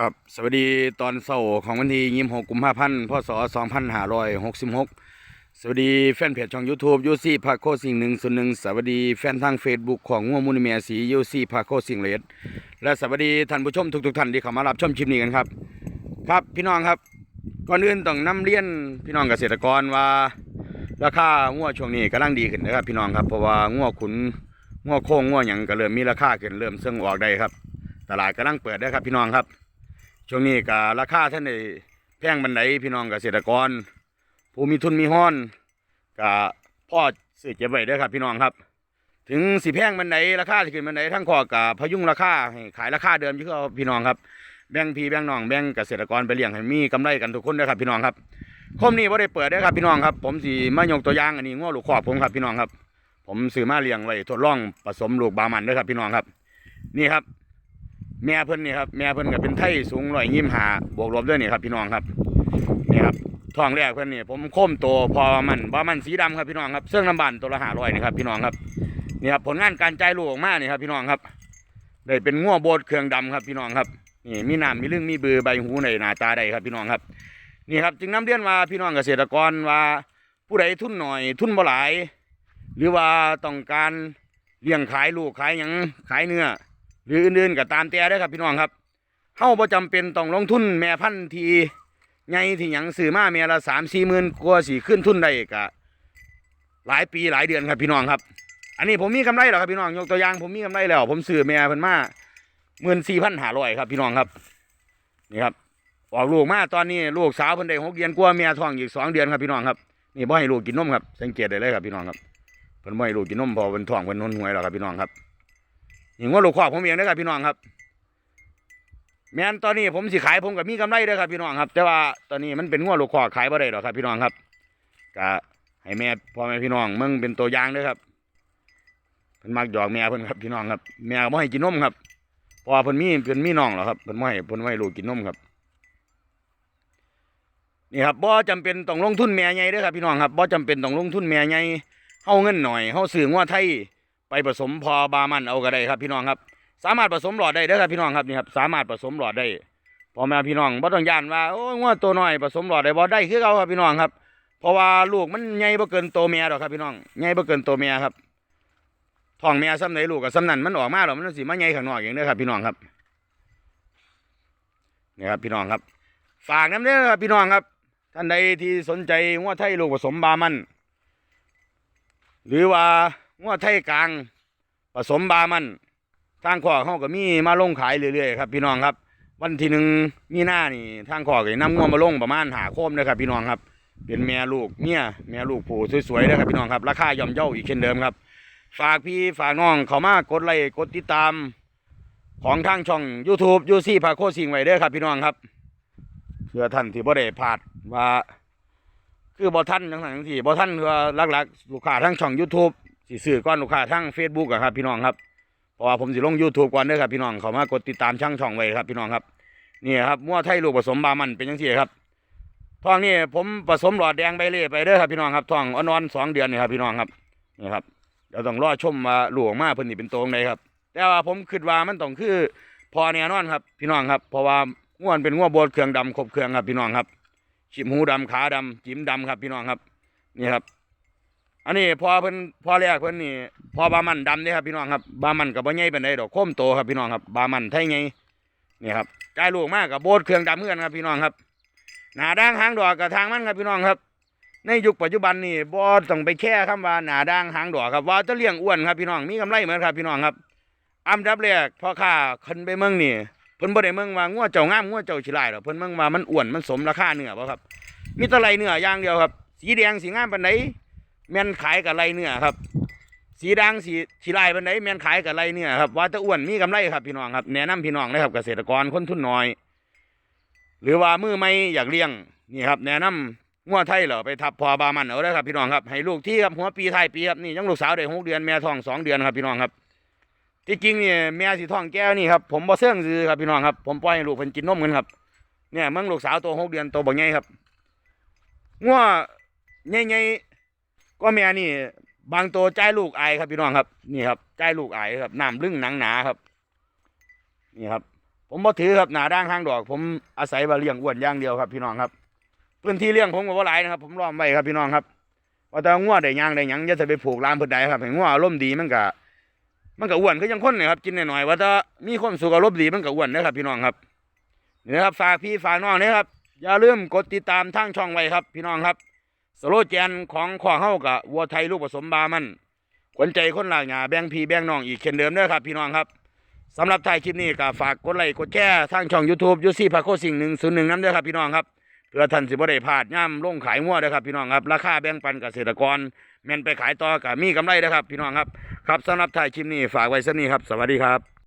ครับสวัสดีตอนเสาร์ของวันที่ยี่หกกุมภาพันธ์พศสองพันห้าร้อยหกสิบหกสวัสดีแฟนเพจช่องยูทูบยูซี่พาโคสิ่งหนึ่งส่วนหนึ่งสวัสดีแฟนทางเฟซบุ๊กของง่วงมูลเมียสียูซี่พาโคสิ่งเลดและสวัสดีท่านผู้ชมทุกๆท่านที่เข้ามารับชมคลิปนี้กันครับ ครับพี่น้องครับก่อนอื่นต้องนำเรียนพี่น้องเกษตรกรว่า ราคางัวช่วงนี้กำลังดีขึ้นนะครับ พี่น้องครับเพราะว่างัวขุนงัวโค้งงัวหยังก็เริ่มมีราคาขึ้นเริ่มเสื่องออกได้ครับ ตลาดกำลังเปิดได้ครับพี่น้องครับ ช่วงนี้ก็ราคาท่านได้แพงบันไดพี่น้องเกษตรกร ผู้มีทุนมีห้อนก็พ่อซื้อเก็บไว้ด้อครับ พี่น้องครับ ถึงสิแพงบันไดราคาสิขึ้นบันไดทั้งขอกับพยุงราคาให้ขายราคาเดิมที่เขาพี่น้องครับแบ่งพี่แบ่งน้องแบ่งเกษตรกรไปเลี้ยงให้มีกำไรกันทุกคนด้อครับพี่น้องครับคมนี้ไ่ได้เปิดด้อครับพี่น้องครับ ผมสิมายกตัวอย่างอันนี้ง้อลูกขอบผมครับพี่น้องครับ ผมซื้อมาเลี้ยงไว้ทดลองผสมลูกบามันด้อครับพี่น้องครับ นี่ครับ แม่เพิ่นนี่ครับแม่เพิ่นก็เป็นไทยสูงร้อยยี่หาบวกลบด้วยนี่ครับพี่น้องครับนี่ครับท้องแรกเพิ่นนี่ผมโค้มโตพอมันบามันสีดำครับพี่น้องครับเสื้อน้ำบันตัวละห้าร้อยนี่ครับพี่น้องครับนี่ครับผลงานการจ่ายลูกออกมานี่ครับพี่น้องครับได้เป็นง้วโบดเครื่องดำครับพี่น้องครับนี่มีน้ำมีเรื่องมีเบือใบหูในหน้าตาใดครับพี่น้องครับนี่ครับจึงน้ำเรียนว่าพี่น้องเกษตรกรว่าผู้ใดทุนหน่อย ทุนบ่หลาย หรือว่าต้องการเลี้ยงขายลูกขายหยังขายเนื้อ หรืออื่นๆก็ตามแต่ได้ครับพี่น้องครับเฮาบ่จำเป็นต้องลงทุนแม่พันธุ์ทีใหญ่ที่หยังซื้อมาแม่ละสามสี่หมื่นกว่าสิขึ้นทุนได้ก็หลายปีหลายเดือนครับพี่น้องครับ อันนี้ผมมีกำไรแล้วครับพี่น้องยกตัวอย่างผมมีกำไรแล้ว ผมซื้อแม่เพิ่นมาหมื่นสี่พันห้าร้อยครับพี่น้องครับนี่ครับออกลูกมาตอนนี้ลูกสาวเพิ่นได้หกเดือนกว่าแม่ท้องอีกสองเดือนครับพี่น้องครับนี่บ่ให้ลูกกินนมครับสังเกตได้เลยครับพี่น้องครับเพิ่นบ่ให้ลูกกินนมพอเพิ่นท้องเพิ่นนนหวยแล้วครับพี่น้องครับ นี่ว่าลูกครอบผมเองนะครับพี่น้องครับ แม้นตอนนี้ผมสิขายผมกับมีกำไรเด้อครับพี่น้องครับ แต่ว่าตอนนี้มันเป็นงัวลูกครอบขายบ่ได้หรอกครับพี่น้องครับก็ให้แม่พ่อแม่พี่น้องมึงเป็นตัวอย่างเด้อครับเพิ่นมักหยอกแม่เพิ่นครับพี่น้องครับ แม่บ่ให้กินนมครับพราะว่าเพิ่นมีเพิ่นมีน้องหรอครับเพิ่นบ่ให้เพิ่นบ่ให้ลูกกินนมครับนี่ครับบ่จำเป็นต้องลงทุนแม่ใหญ่เด้อครับพี่น้องครับบ่จำเป็นต้องลงทุนแม่ใหญ่เฮาเงินหน่อยเฮาซื้องัวไทย ไปผสมพอบามันเอาก็ได้ครับพี่น้องครับ สามารถผสมหลอดได้เด้อครับพี่น้องครับนี่ครับสามารถผสมหลอดได้พ่อแม่พี่น้องบ่ต้องย่านว่าโอ้ยงัวตัวน้อยผสมหลอดได้บ่ได้คือเขาครับพี่น้องครับ เพราะว่าลูกมันใหญ่บ่เกินตัวเมียดอกครับพี่น้องใหญ่บ่เกินตัวเมียครับท้องเมียซ้ำไหนลูกกับซ้ำนั้นมันออกมาแล้วมันสิมาใหญ่ข้างนอกอย่างเด้อครับพี่น้องครับนี่ครับพี่น้องครับ ฝากน้ำเด้อครับพี่น้องครับ ท่านใดที่สนใจงัวไทยลูกผสมบามัน หรือว่า งัวไทยกลาง ผสมบามันทางขอเขาก็มีมาลงขายเรื่อยๆครับพี่น้องครับ วันที่หนึ่งมีหน้านี่ทางขอก็นำงวมาลงประมาณหาโคมนะครับพี่น้องครับ เป็นแม่ลูกเมียแม่ลูกผู้สวยๆนะครับพี่น้องครับ ราคาย่อมเย่าอีกเช่นเดิมครับ ฝากพี่ฝากน้องเขามากดไลค์กดติดตาม ของทางช่อง YouTube ยูซี่พาโคสิงไว้เด้อครับพี่น้องครับเพื่อท่านที่บ่ได้พลาดว่า คือบ่ท่านทั้งทั้งที่บ่ท่านคือหลักๆลูกค้าทางช่อง YouTube สิซื้อก่อนลูกค้าทาง Facebook อะครับพี่น้องครับเพราะว่าผมสิลง YouTube ก่อนเด้อครับพี่น้องเขามากดติดตามช่างช่องไว้ครับพี่น้องครับนี่ครับมั่วไทยลูกผสมบามันเป็นจังซี่ครับทองนี่ผมผสมหลอดแดงใบเล่ไปเด้อครับพี่น้องครับทองอ่อนๆสองเดือนนี่ครับพี่น้องครับนี่ครับเดี๋ยวต้องรอชมว่าลูกออกมาเพิ่นนี่เป็นตัวใดครับ แต่ว่าผมคิดว่ามันต้องคือพอแน่นอนครับ พี่น้องครับ เพราะว่าง่วนเป็นง่วโบดเครื่องดำครบเครื่องครับพี่น้องครับชิมหูดำขาดำจิ้มดำครับพี่น้องครับ นี่ครับ อันนี้พอเพิ่นพอแรกเพิ่นนี่พอบามันดำเนี่ครับพี่น้องครับบามันกับบ่ใหญ่ปานใดดอกโค้มโตครับพี่น้องครับบามันไทยไงนี่ครับกายลูกมากกับโบดเครื่องดำเหมือนครับพี่น้องครับหนาด่างหางดอกกับทางมันครับพี่น้องครับ ในยุคปัจจุบันนี่บ่ต้องไปแค่คำว่าหนาด่างหางดอกครับว่าจะเลี้ยงอ้วนครับพี่น้องมีกำไรเหมือนครับพี่น้องครับอันดับแรกพ่อค้าขึ้นไปเมืองนี่เพิ่นบ่ได้เมืองว่างัวเจ้างามงัวเจ้าขี้ลายดอกเพิ่นเมืองว่ามันอ้วนมันสมราคาเนื้อบ่ครับ มีตะไลเนื้ออย่างเดียวครับ สีแดงสีงามปานใด แม่นขายกับไรเนื้อครับ สีดังสีสีลายเปานใดแม่นขายกับไรเนื้อครับว่าตะอ้วนมีกำไรครับพี่น้องครับแนะนำพี่น้องเลยครับเกษตรกรคนทุนน้อย หรือว่ามือไม่อยากเลี้ยงนี่ครับ แนะนำงัวไทยเหรอไปทับพอบามันเอาได้ครับพี่น้องครับให้ลูกที่ครับหัวปีไทยปีครับนี่ยังลูกสาวได้หกเดือนแม่ท้องสองเดือนครับพี่น้องครับที่จริงเนี่ยแม่สีท้องแก้วนี่ครับผมบ่เสื่องซื้อครับพี่น้องครับผมปล่อยให้ลูกเพิ่นกินนมกันครับเนี่ยมื่อลูกสาวตัวหกเดือนตัวบ่ใหญ่ครับงัวใหญ่ ก็แม่นี่ บางตัวใจลูกไอายครับพี่น้องครับ นี่ครับใจลูกไอายครับน้ำลึงหนังหนาครับ นี่ครับ ผมบ่ถือครับหนาด่างห้างดอก ผมอาศัยว่าเลี้ยงอ้วนอย่างเดียวครับ พี่น้องครับพื้นที่เลี้ยงผมก็บ่หลายนะครับ ผมล้อมไว้ครับพี่น้องครับว่าแต่งัวได้ยางได้ยังอย่าจะไปผูกลามเพิ่นใดครับให้งัวอารมณ์ดีมันก็มันก็อ้วนคือจังคนนี่ครับกินหน่อยๆว่าถ้ามีความสุขอารมณ์ดีมันก็อ้วนนะครับ พี่น้องครับนี่นะครับฝากพี่ฝากน้องนะครับอย่าลืมกดติดตามทางช่องไว้ครับ พี่น้องครับ สโลแกนของข้อเฮากับวัวไทยลูกผสมบามันขวัญใจคนหลากหยาแบ่งพี่แบ่งน้องอีกเช่นเดิมเด้อครับพี่น้องครับสำหรับท้ายคลิปนี้ก็ฝากกดไลค์กดแชร์ทางช่อง YouTube ยูซี่พาโคสิ่งหนึ่งศูนย์หนึ่งน้ำเด้อครับพี่น้องครับเพื่อท่านสิบ่ได้พลาดย่ำลงขายงัวเด้อครับพี่น้องครับราคาแบ่งปันเกษตรกรแม่นไปขายต่อก็มีกำไรเด้อครับพี่น้องครับครับสำหรับท้ายคลิปนี้ฝากไว้สักนี้ครับ สวัสดีครับ